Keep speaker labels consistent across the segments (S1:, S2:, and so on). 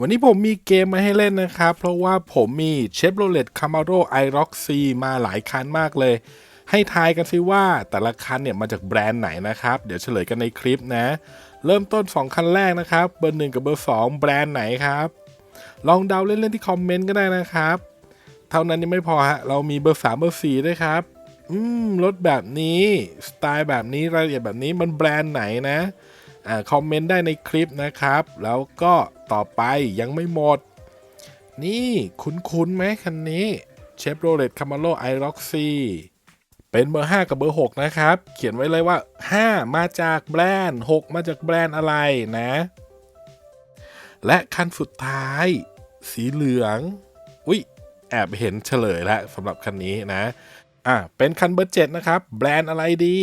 S1: วันนี้ผมมีเกมมาให้เล่นนะครับ เพราะว่าผมมี Chevrolet Camaro iRock C มาหลายคันมากเลย ให้ทายกันซิว่าแต่ละคันเนี่ยมาจากแบรนด์ไหนนะครับ เดี๋ยวเฉลยกันในคลิปนะ เริ่มต้น 2 คันแรกนะครับ เบอร์ 1 กับเบอร์ 2 แบรนด์ไหนครับ ลองเดาเล่นๆที่คอมเมนต์ก็ได้นะครับ เท่านั้นยังไม่พอฮะ เรามีเบอร์ 3 เบอร์ 4 ด้วยครับ อืมรถแบบนี้สไตล์แบบนี้รายละเอียดแบบนี้มันแบรนด์ไหนนะอ่าคอมเมนต์ได้ในคลิปนะครับ แล้วก็ ต่อไปยังไม่หมด นี่คุ้นๆไหมคันนี้ Chevrolet Camaro iRock C เป็นเบอร์ 5 กับเบอร์ 6 นะครับ เขียนไว้เลยว่า 5 มาจากแบรนด์ 6 มาจากแบรนด์อะไรนะ และคันสุดท้าย สีเหลืองอุ้ยแอบเห็นเฉลยแล้วสำหรับคันนี้นะ อะ เป็นคันเบอร์ 7 นะครับ แบรนด์อะไรดี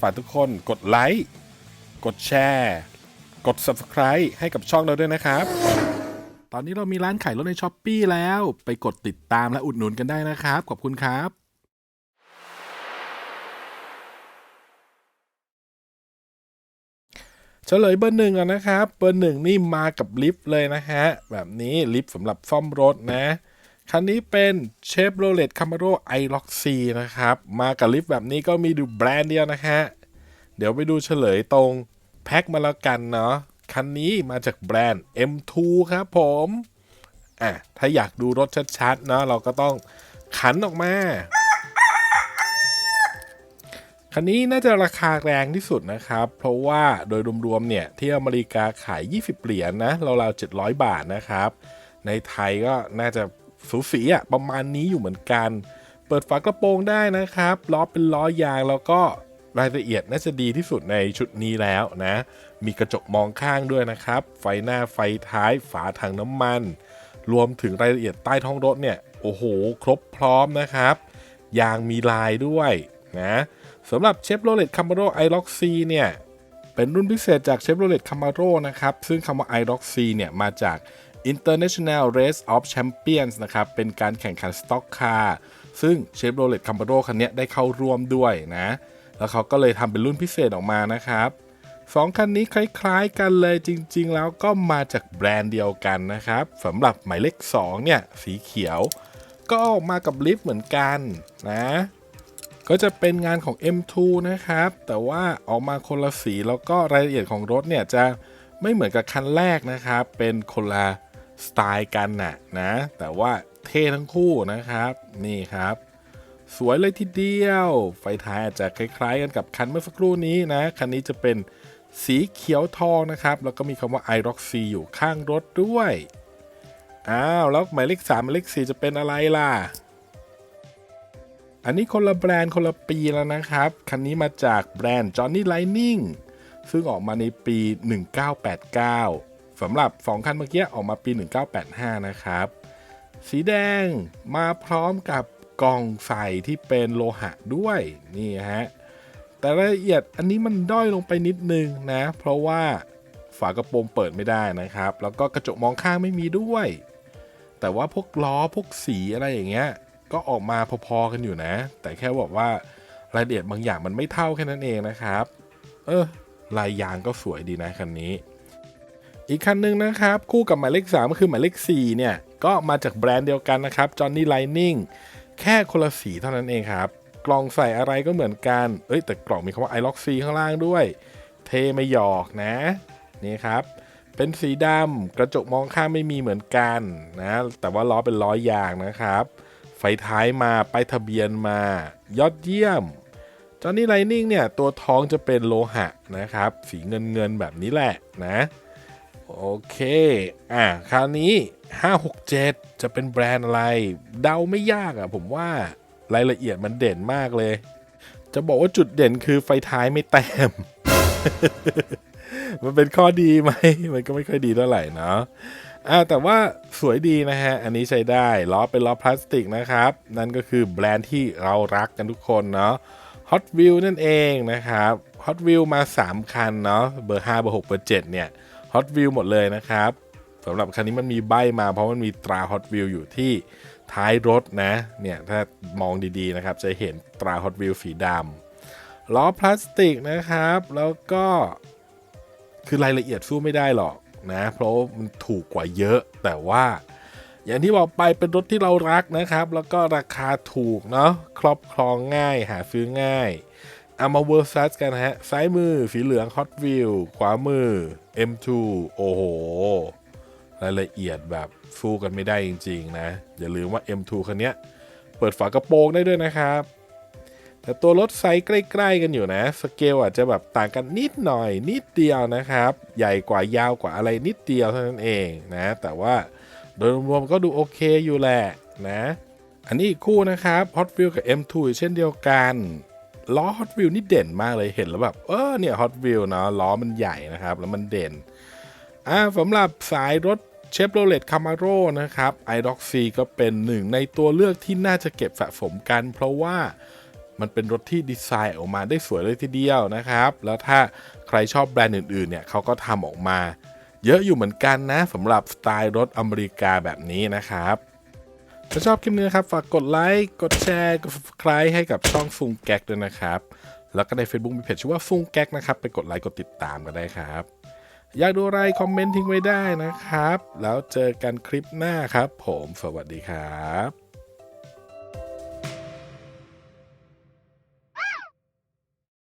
S1: ฝากทุกคนกดไลค์ กดแชร์ กด Subscribe ให้กับช่องเราด้วยนะครับ ตอนนี้เรามีร้านขายรถในช้อปปีแล้วไปกดติดตามและอุดหนุนกันได้นะครับ ขอบคุณครับเฉลยเบอร์หนึ่งนนะครับ เบอร์หนึ่งนี่มากับลิฟต์เลยนะฮะ แบบนี้ลิฟต์สำหรับซ่อมรถนะ คันนี้เป็น Chevrolet Camaro iRock C นะครับ มากับลิฟต์แบบนี้ก็มีดูแบรนด์เดียวนะฮะ เดี๋ยวไปดูเฉลยตรง แพ็คมาแล้วกันเนาะคันนี้มาจากแบรนด์ M2 ครับผมอะถ้าอยากดูรถชัดๆเนาะเราก็ต้องขันออกมา คันนี้น่าจะราคาแรงที่สุดนะครับ เพราะว่าโดยรวมๆเนี่ย ที่อเมริกาขาย 20 เหรียญนะราวๆ700 บาทนะครับ ในไทยก็น่าจะสูสีอะประมาณนี้อยู่เหมือนกัน เปิดฝากระโปรงได้นะครับ ล้อเป็นล้อยางแล้วก็ รายละเอียดน่าจะดีที่สุดในชุดนี้แล้วนะ มีกระจกมองข้างด้วยนะครับ ไฟหน้าไฟท้ายฝาถังน้ำมัน รวมถึงรายละเอียดใต้ท้องรถเนี่ย โอ้โห ครบพร้อมนะครับ ยางมีลายด้วยนะสำหรับ Chevrolet Camaro iRock C เนี่ยเป็นรุ่นพิเศษจาก Chevrolet Camaro นะครับ ซึ่งคำว่า iRock C เนี่ยมาจาก International Race of Champions นะครับ เป็นการแข่งขันสต็อกคาร์ซึ่ง Chevrolet Camaro คันนี้ได้เข้าร่วมด้วยนะ แล้วเขาก็เลยทำเป็นรุ่นพิเศษออกมานะครับสองคันนี้คล้ายๆกันเลยจริงๆ แล้วก็มาจากแบรนด์เดียวกันนะครับสำหรับหมายเลข2เนี่ยสีเขียว ก็ออกมากับลิฟต์เหมือนกันนะก็จะเป็นงานของ M2 นะครับ แต่ว่าออกมาคนละสีแล้วก็รายละเอียดของรถเนี่ยจะไม่เหมือนกับคันแรกนะครับ เป็นคนละสไตล์กันนะนะ แต่ว่าเท่ทั้งคู่นะครับ นี่ครับ สวยเลยทีเดียว ไฟท้ายอาจจะคล้าย ๆ กันกับคันเมื่อสักครู่นี้นะ คันนี้จะเป็นสีเขียวทองนะครับ แล้วก็มีคำว่า iRock C อยู่ข้างรถด้วย อ้าว แล้วหมายเลข3หมายเลข4จะเป็นอะไรล่ะ อันนี้คนละแบรนด์คนละปีแล้วนะครับ คันนี้มาจากแบรนด์ Johnny Lightning ซึ่งออกมาในปี 1989สำหรับ 2 คันเมื่อกี้ออกมาปี 1985 นะครับ สีแดงมาพร้อมกับ กล่องใส่ที่เป็นโลหะด้วยนี่ฮะแต่รายละเอียดอันนี้มันด้อยลงไปนิดนึงนะ เพราะว่าฝากระโปรงเปิดไม่ได้นะครับ แล้วก็กระจกมองข้างไม่มีด้วย แต่ว่าพวกล้อพวกสีอะไรอย่างเงี้ยก็ออกมาพอๆกันอยู่นะ แต่แค่บอกว่ารายละเอียดบางอย่างมันไม่เท่าแค่นั้นเองนะครับ เออลายยางก็สวยดีนะคันนี้ อีกคันหนึ่งนะครับ คู่กับหมายเลข3ก็คือหมายเลข4เนี่ยก็มาจากแบรนด์เดียวกันนะครับ Johnny Lightning แค่คนละสีเท่านั้นเองครับ กล่องใส่อะไรก็เหมือนกัน เอ้ยแต่กล่องมีคำว่า iRock C ข้างล่างด้วย เทไม่หยอกนะ นี่ครับ เป็นสีดำกระจกมองข้างไม่มีเหมือนกันนะ แต่ว่าล้อเป็นล้อยางนะครับ ไฟท้ายมาป้ายทะเบียนมา ยอดเยี่ยมจอนนี่ไลนิ่งเนี่ย ตัวท้องจะเป็นโลหะนะครับ สีเงินเงินแบบนี้แหละนะ โอเค อะ คราวนี้ 567 จะเป็นแบรนด์อะไร เดาไม่ยากอะ ผมว่ารายละเอียดมันเด่นมากเลย จะบอกว่าจุดเด่นคือไฟท้ายไม่แต้ม มันเป็นข้อดีไหม มันก็ไม่ค่อยดีเท่าไหร่เนาะอ่าแต่ว่าสวยดีนะฮะ อันนี้ใช้ได้ล้อเป็นล้อพลาสติกนะครับ นั่นก็คือแบรนด์ที่เรารักกันทุกคนเนาะ Hot Wheels นั่นเองนะครับ Hot Wheels มา 3 คันเนาะเบอร์ 5 เบอร์ 6 เบอร์ 7 เนี่ย Hot Wheel หมดเลยนะครับสำหรับคันนี้มันมีใบมาเพราะมันมีตรา Hot Wheel อยู่ที่ท้ายรถนะเนี่ยถ้ามองดีๆนะครับจะเห็นตรา Hot Wheel สีดำล้อพลาสติกนะครับ แล้วก็คือรายละเอียดสู้ไม่ได้หรอกนะเพราะมันถูกกว่าเยอะแต่ว่า อย่างที่บอกไปเป็นรถที่เรารักนะครับ แล้วก็ราคาถูกเนาะครอบครองง่ายหาซื้อง่าย เอามาเวอร์ซัสกันฮะ ซ้ายมือสีเหลือง Hot Wheel ขวามือ M2 โอ้โห รายละเอียดแบบสู้กันไม่ได้จริง ๆ นะ อย่าลืมว่า M2 คันนี้เปิดฝากระโปรงได้ด้วยนะครับ แต่ตัวรถไซส์ใกล้ๆกันอยู่นะ สเกลอาจจะแบบต่างกันนิดหน่อย นิดเดียวนะครับ ใหญ่กว่ายาวกว่าอะไรนิดเดียวเท่านั้นเองนะ แต่ว่าโดยรวมๆก็ดูโอเคอยู่แหละนะ อันนี้อีกคู่นะครับ Hot Wheel กับ M2 เช่นเดียวกัน ล้อ Hot Wheel นี่เด่นมากเลยเห็นแล้วแบบเออเนี่ย Hot Wheel เนาะล้อมันใหญ่นะครับ แล้วมันเด่นอ่าสำหรับสายรถ Chevrolet Camaro นะครับ i d o c C ก็เป็นหนึ่งในตัวเลือกที่น่าจะเก็บสะสมกัน เพราะว่ามันเป็นรถที่ดีไซน์ออกมาได้สวยเลยทีเดียวนะครับ แล้วถ้าใครชอบแบรนด์อื่นๆเนี่ยเขาก็ทำออกมา เยอะอยู่เหมือนกันนะสำหรับสไตล์รถอเมริกาแบบนี้นะครับ ถ้าชอบคลิปนี้นะครับ ฝากกดไลค์กดแชร์กด subscribe ให้กับช่องฟุงแก๊กด้วยนะครับ แล้วก็ใน Facebook มีเพจชื่อว่าฟุงแก๊กนะครับ ไปกดไลค์กดติดตามกันได้ครับ อยากดูอะไร คอมเมนต์ทิ้งไว้ได้นะครับ แล้วเจอกันคลิปหน้าครับ ผมสวัสดีครับ